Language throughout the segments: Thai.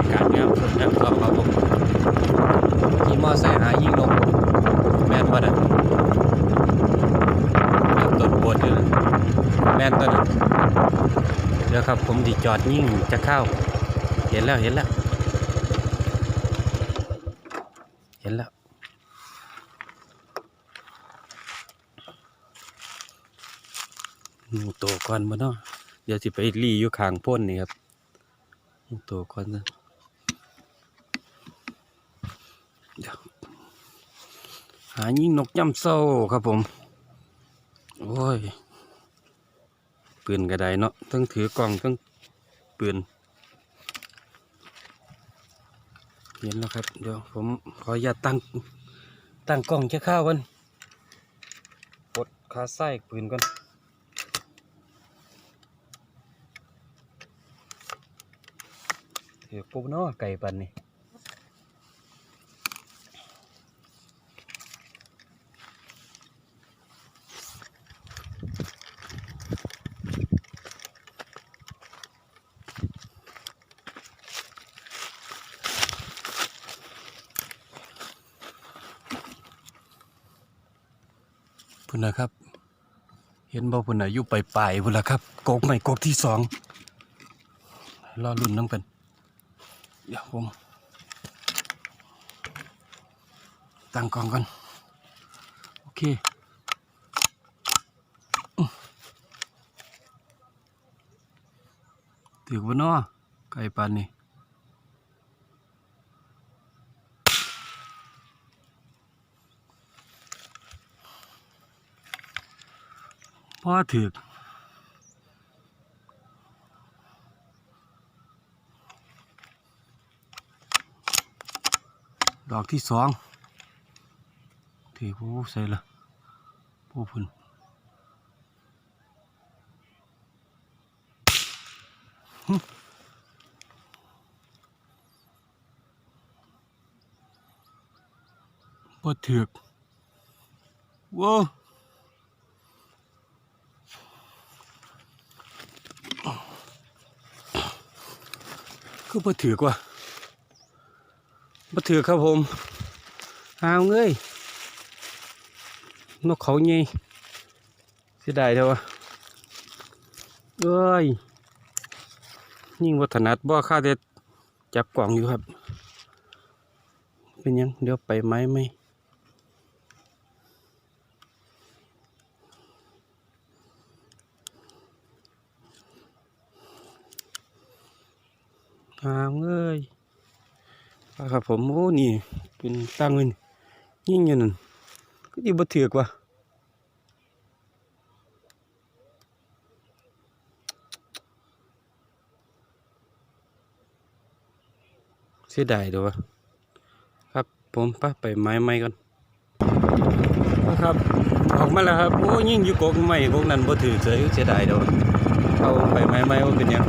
อากาศงามสดงามครับครับผมขี่มอไซค์หายิงนกแม่นบ่น่ะแม่นต้นปวดอยู่แม่นต้นน่ะเดี๋ยวครับผมดิจอดยิงจะเข้า เห็นแล้วเห็นแล้วเห็นแล้วหมูโตก่อนมาเนาะเดี๋ยวสิไปรีอยู่ข้างพ่นนี่ครับหูโตก่อนนะเดี๋ยวหายิงนกย่ำเศร้าครับผม โอ้ย ปืนกระไดเนาะต้องถือกล่องต้องปืน เห็นแล้วครับ เดี๋ยวผมขออย่าตตั้ง ตั้งกล้องจะเข้ากันปลดขาไส้ปืนก่อนถือปุ๊บเนาะไก่ปันนี่ พุ่นนะครับ เห็นบ่พุ่นน่ะอยู่ปลายๆพุ่นละครับกกใหม่กกที่สองรอรุ่นน้ำกันเดี๋ยวผมตั้งกองกันโอเคถือว่านาะไก่ปานนี่ พ่อถือกดอกที่สองถือผู้ใส่ละผู้พุ่นหึบ่ถือกว้า คือบ่ถือกว่าบ่ถือกครับผมหาวเงยนกเขาไงเสียดายเถอะวะเอ้ยยิ่งวัฒนัดบ่ข้าเด็ดจับกล่องอยู่ครับ เป็นยังเดี๋ยวไปไหมไหม หาวเงยว่าครับผมโอ้นี่เป็นตังเงินยิ่งอยู่นั่นก็ดีบ่ถือกว่าเสียดายดี๋ยวะครับผมไปไปไม้ไม้ก่อนครับ ออกมาแล้วครับโอ้ยิ่งอยู่กกไม้กกนั้นบ่ถือเฉยเสียดายดี๋ยเอาไปไม้ไม้ว่าเป็นยังเ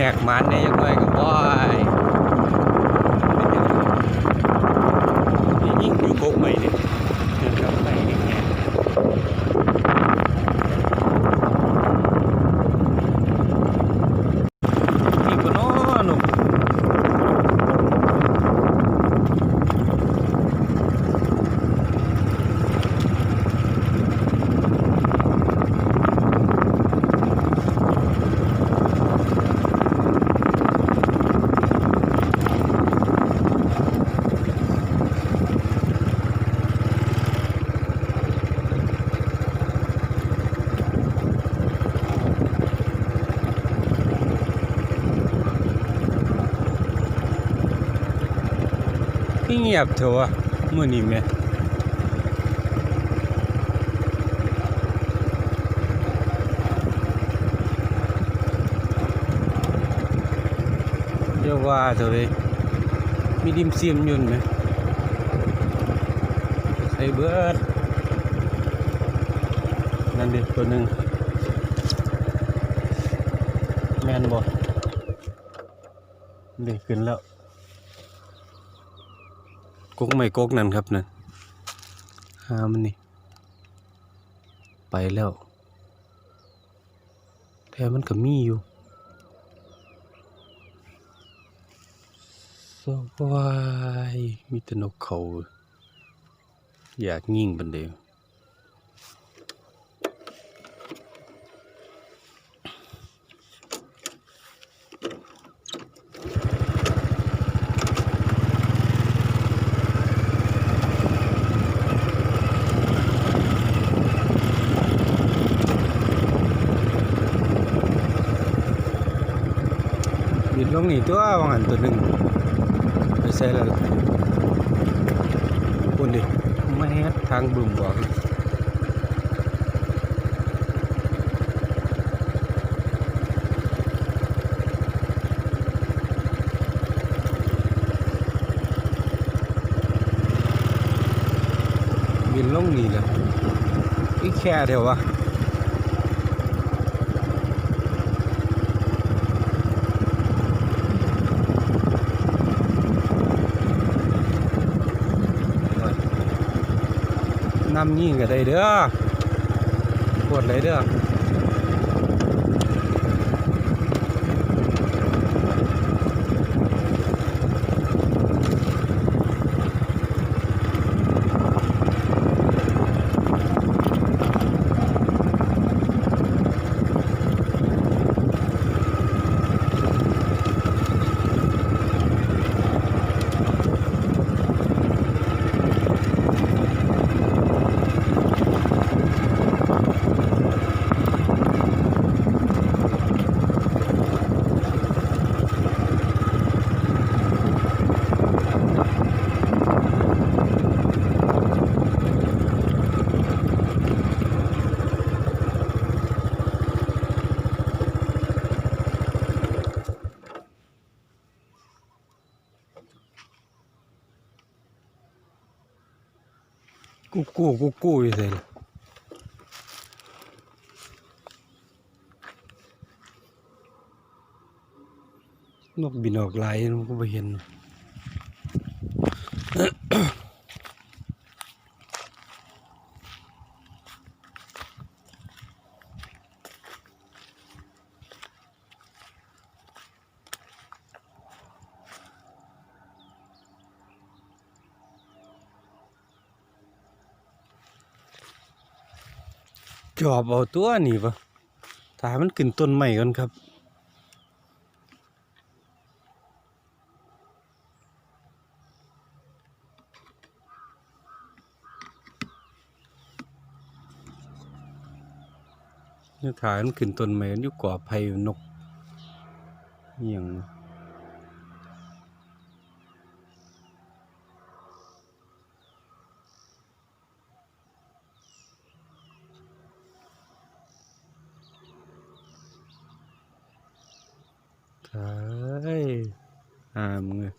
แขกมันเนี่ยยังไงก็ว่าอยนี่ยิ่งอยู่กกไม้เนี่ยเดินกับไม้นี่แขกนี่ก็น้อหนุ่ม พี่ เงียบเถอะวะมื่อนี้แม่เดี๋ยวว่าเถอะเว้ยมีดิมเสียมยุ่นไหมใส่เบิดนั่นเด็กตัวหนึ่งแมนบ่เด็กขึ้นแล้ว กกไม่กกนั่นครับนั่นหามันนี่ ไปแล้วแต่มันก็มีอยู่สวายมีแต่นกเขา อยากยิงบันเดียว ลงนี่ตัววางหันตัวหนึ่งไปใส่แล้วคุณดิไม่ให้ทางบึมบอกบินลงนี่แหละอีแค่เดียววะ นำยิงก็ได้เด้อปวดเลยเด้อ กูกู้กูกู้อยู่เส่ล่ะนกบินออกหลายมันก็ไปเห็น จอบเอาตัวนี่ปะถ้ามันขึ้นต้นใหม่ก่อนครับนี่ถ่ายมันขึ้นต้นใหม่มันอยู่ก่อไผ่นกอย่างายามงเลย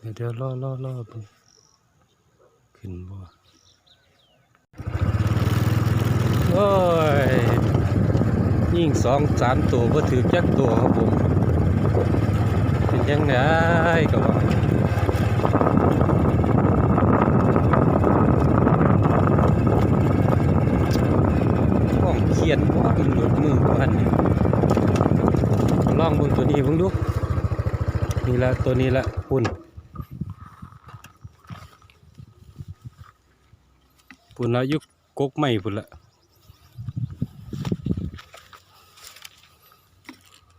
เดี๋ยวเดี๋ยวรอรอรอเบิ่งขึ้นบ่โอ้ย ยิ่งสองสามตัวก็ถือจักตัวครับผม เป็นยังไงก็ว่าห้องเครียดว่ามันหลุดมือพันนี่ ลองเบิ่งตัวนี้เบิ่งดูนี่ละตัวนี้ละปุ่นปุ่นละอยุกกกไม่ปุ่นละ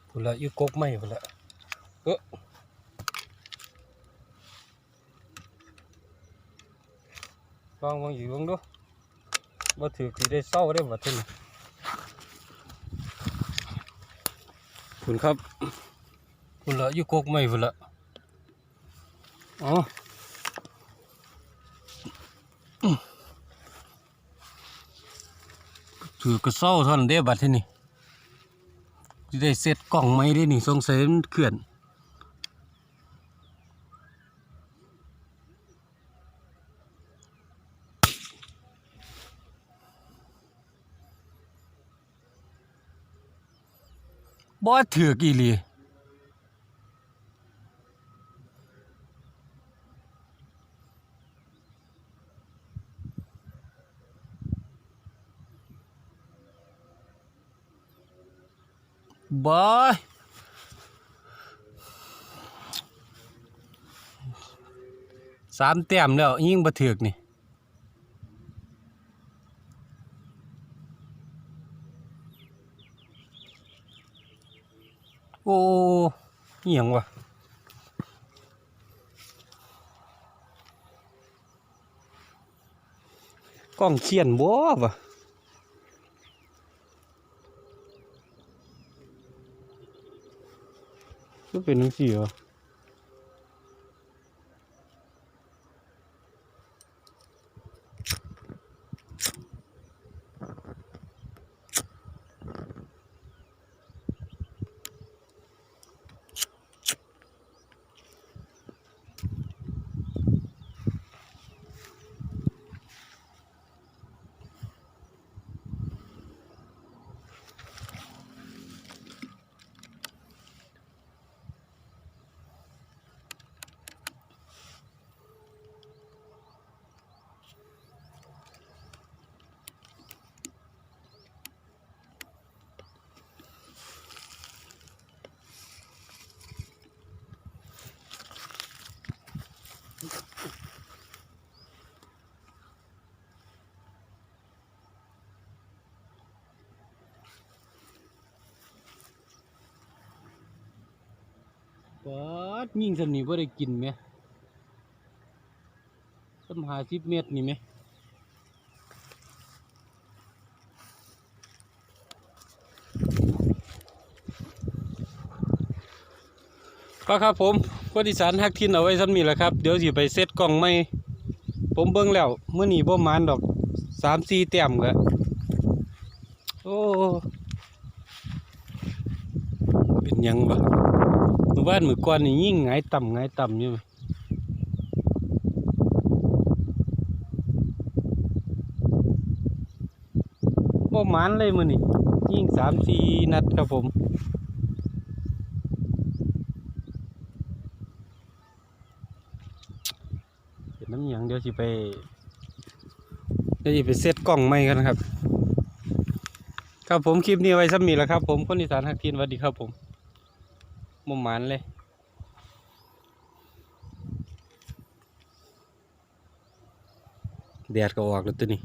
ปุ่นละอยุกกกไม่ปุ่นละเออลองมองอยู่เบิ่งดูบ่ถือสิได้เศร้าได้บ่ทึน คุณครับปุ่นละอยุกกกไม่ปุ่นละอ๋อถือกระเซ้าเท่านั้นเด้บัดที่นี่สิได้เซ็ตกล่องไหมได้นี่สงสัยมันเขื่อน บ่ถือกอีหลีบายสามแต้มแล้วยิ่งบ่ถือกนี่ โอ้เหียงวะกล้องเขียนบ่วะก็เป็นจังซี่เหรอ ปัดยิ่งสำนีบ่ได้กินไหมสำหาสิบเมตรนี่ไหมก็ครับผมคนอีสานฮักทินเอาไว้ซ้ำนี่แหละครับ เดี๋ยวสิไปเซตกล้องใหม่ ผมเบิ่งแล้วเมื่อนี้บ่มานดอกสามสี่แต้มก็โอ้ เป็นยังบ่เมื่อวานมือก่อนนี่ยิ่งหงต่ำหงต่ำอยู่มบ่หมานเลยมื้อนี้ยิ่งสามสี่นัดครับผมเป็นน้ำหยังเดี๋ยวสิไปเดี๋ยวสิไปเซตกล้องใหม่กันครับ ครับผมคลิปนี้ไว้ซ้ำนี้แล้วครับผมคนอีสานฮักทินสวัสดีครับผม มุมหมันเลย แดดก็ออกแล้วตัวนี้